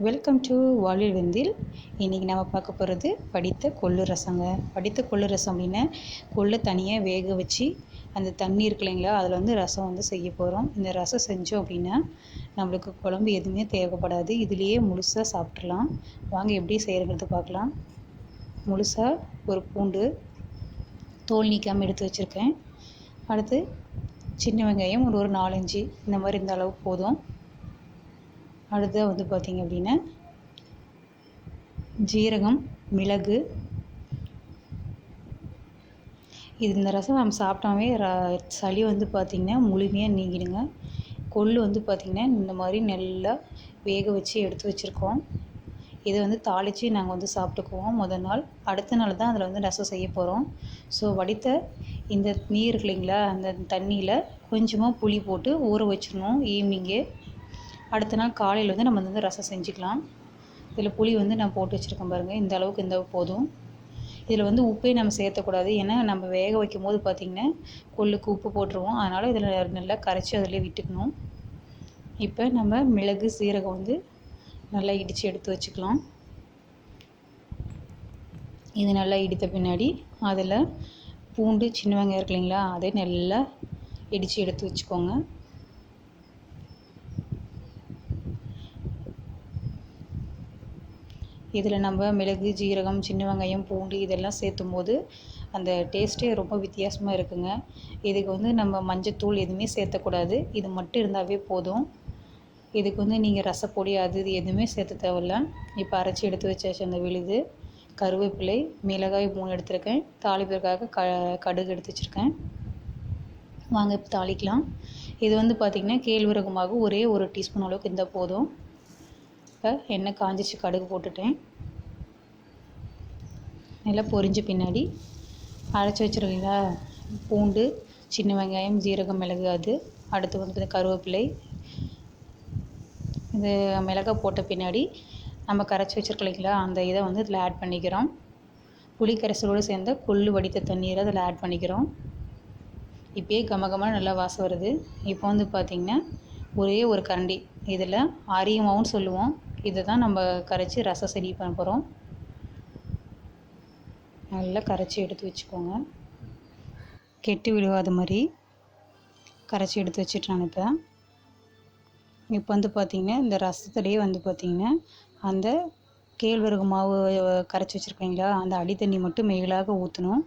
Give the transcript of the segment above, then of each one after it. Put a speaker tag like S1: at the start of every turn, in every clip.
S1: Welcome to வாலில் வெந்தில் இன்றைக்கி நம்ம பார்க்க போகிறது படித்த கொள்ளு ரசங்க. படித்த கொள்ளு ரசம் அப்படின்னா கொள்ளை தனியாக வேக வச்சு அந்த தண்ணி இருக்கு இல்லைங்களா அதில் வந்து ரசம் வந்து செய்ய போகிறோம் இந்த ரசம் செஞ்சோம் அப்படின்னா நம்மளுக்கு குழம்பு எதுவுமே தேவைப்படாது. இதுலேயே முழுசாக சாப்பிட்றலாம் வாங்க எப்படி செய்கிறங்கிறது பார்க்கலாம். முழுசாக ஒரு பூண்டு தோல் நீக்காமல் எடுத்து வச்சுருக்கேன். அடுத்து சின்ன வெங்காயம் ஒரு ஒரு நாலஞ்சு இந்த மாதிரி இந்த அளவு போதும். அடுத்தது வந்து பார்த்திங்க அப்படின்னா ஜீரகம் மிளகு. இது இந்த ரசம் நம்ம சாப்பிட்டாவே ர சளி வந்து பார்த்திங்கன்னா முழுமையாக நீங்கிடுங்க. கொள்ளு வந்து பார்த்திங்கன்னா இந்த மாதிரி நல்லா வேக வச்சு எடுத்து வச்சுருக்கோம். இதை வந்து தாளித்து நாங்கள் வந்து சாப்பிட்டுக்குவோம் முதல் நாள். அடுத்த நாள் தான் அதில் வந்து ரசம் செய்ய போகிறோம் ஸோ வடித்த இந்த நீர் இல்லைங்களா அந்த தண்ணியில் கொஞ்சமாக புளி போட்டு ஊற வச்சிடணும் ஈவினிங்கே அடுத்த நாள் காலையில் வந்து நம்ம வந்து ரசம் செஞ்சுக்கலாம். இதில் புளி வந்து நான் போட்டு வச்சுருக்கேன் பாருங்கள் இந்த அளவுக்கு இந்த போதும். இதில் வந்து உப்பே நம்ம சேர்த்தக்கூடாது. ஏன்னா நம்ம வேக வைக்கும் போது பார்த்திங்கன்னா கொள்ளுக்கு உப்பு போட்டுருவோம். அதனால் இதில் நல்லா கரைச்சி அதிலே விட்டுக்கணும். இப்போ நம்ம மிளகு சீரகம் வந்து நல்லா இடித்து எடுத்து வச்சுக்கலாம். இது நல்லா இடித்த பின்னாடி அதில் பூண்டு சின்ன வெங்காயம் இருக்கு இல்லைங்களா? அதை நல்லா இடித்து எடுத்து வச்சுக்கோங்க. இதில் நம்ம மிளகு ஜீரகம் சின்ன வெங்காயம் பூண்டு இதெல்லாம் சேர்த்தும் போது அந்த டேஸ்ட்டே ரொம்ப வித்தியாசமாக இருக்குங்க. இதுக்கு வந்து நம்ம மஞ்சத்தூள் எதுவுமே சேர்த்தக்கூடாது. இது மட்டும் இருந்தாவே போதும். இதுக்கு வந்து நீங்கள் ரசப்பொடி அது இது எதுவுமே சேர்த்து தேவையில்ல. இப்போ அரைச்சி எடுத்து வச்சாச்சு அந்த விழுது. கருவேப்பிலை மிளகாய் மூணு எடுத்திருக்கேன். தாளிப்பிற்காக க கடுகு எடுத்து வச்சுருக்கேன். வாங்க இப்போ தாளிக்கலாம். இது வந்து பார்த்திங்கன்னா கேழ்வரகு மாவு ஒரே ஒரு டீஸ்பூன் அளவுக்கு இருந்தால் போதும். இப்போ எண்ணெய் காஞ்சிச்சு கடுகு போட்டுட்டேன். நல்லா பொரிஞ்ச பின்னாடி அரைச்சி வச்சுருக்கீங்களா? பூண்டு சின்ன வெங்காயம் ஜீரகம் மிளகு அது. அடுத்து வந்து கருவேப்பிலை. இது மிளகாய் போட்ட பின்னாடி நம்ம கரைச்சி வச்சுருக்கலைங்களா அந்த இதை வந்து இதில் ஆட் பண்ணிக்கிறோம். புளி கரைசலோடு சேர்ந்த கொள்ளு வடித்த தண்ணீரை அதில் ஆட் பண்ணிக்கிறோம். இப்போயே கமகமாக நல்லா வாசம் வருது. இப்போ வந்து பார்த்திங்கன்னா ஒரே ஒரு கரண்டி. இதில் அரியமாவும் சொல்லுவோம். இதை தான் நம்ம கரைச்சி ரசம் சரி பண்ண போகிறோம் நல்லா கரைச்சி எடுத்து வச்சுக்கோங்க. கெட்டு விடுவாத மாதிரி கரைச்சி எடுத்து வச்சுட்டு நான் இப்போ. இப்போ வந்து பார்த்திங்கன்னா இந்த ரசத்துலேயே வந்து பார்த்திங்கன்னா அந்த கேழ்வரகு மாவு கரைச்சி வச்சுருக்கீங்களா அந்த அடி தண்ணி மட்டும் மேலாக ஊற்றணும்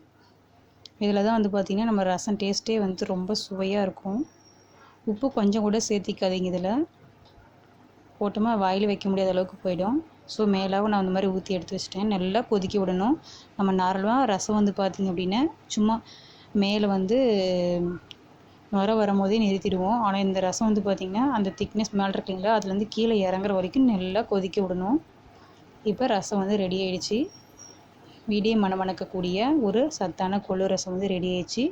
S1: இதில் தான் வந்து பார்த்திங்கன்னா நம்ம ரசம் டேஸ்ட்டே வந்து ரொம்ப சுவையாக இருக்கும். உப்பு கொஞ்சம் கூட சேர்த்திக்காதீங்க இதில். போட்டோமா வாயில் வைக்க முடியாத அளவுக்கு போயிடும். ஸோ மேலாகவும் நான் அந்த மாதிரி ஊற்றி எடுத்து வச்சிட்டேன். நல்லா கொதிக்க விடணும். நம்ம நார்மலாக ரசம் வந்து பார்த்திங்க அப்படின்னா சும்மா மேலே வந்து நுர வரும்போதே நிறுத்திடுவோம். ஆனால் இந்த ரசம் வந்து பார்த்திங்கன்னா அந்த திக்னஸ் மேலே இருக்குங்களா அதுலேருந்து கீழே இறங்குற வரைக்கும் நல்லா கொதிக்க விடணும். இப்போ ரசம் வந்து ரெடி ஆகிடுச்சு வீடியே மணமணக்கக்கூடிய ஒரு சத்தான கொள்ளு ரசம் வந்து ரெடி ஆயிடுச்சு.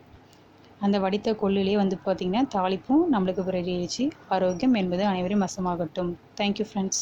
S1: அந்த வடித்த கொள்ளிலே வந்து பார்த்திங்கன்னா தாளிப்பும் நம்மளுக்கு இப்போ ரெடி ஆயிடுச்சு ஆரோக்கியம் என்பது அனைவரும் வசமாகட்டும். Thank you friends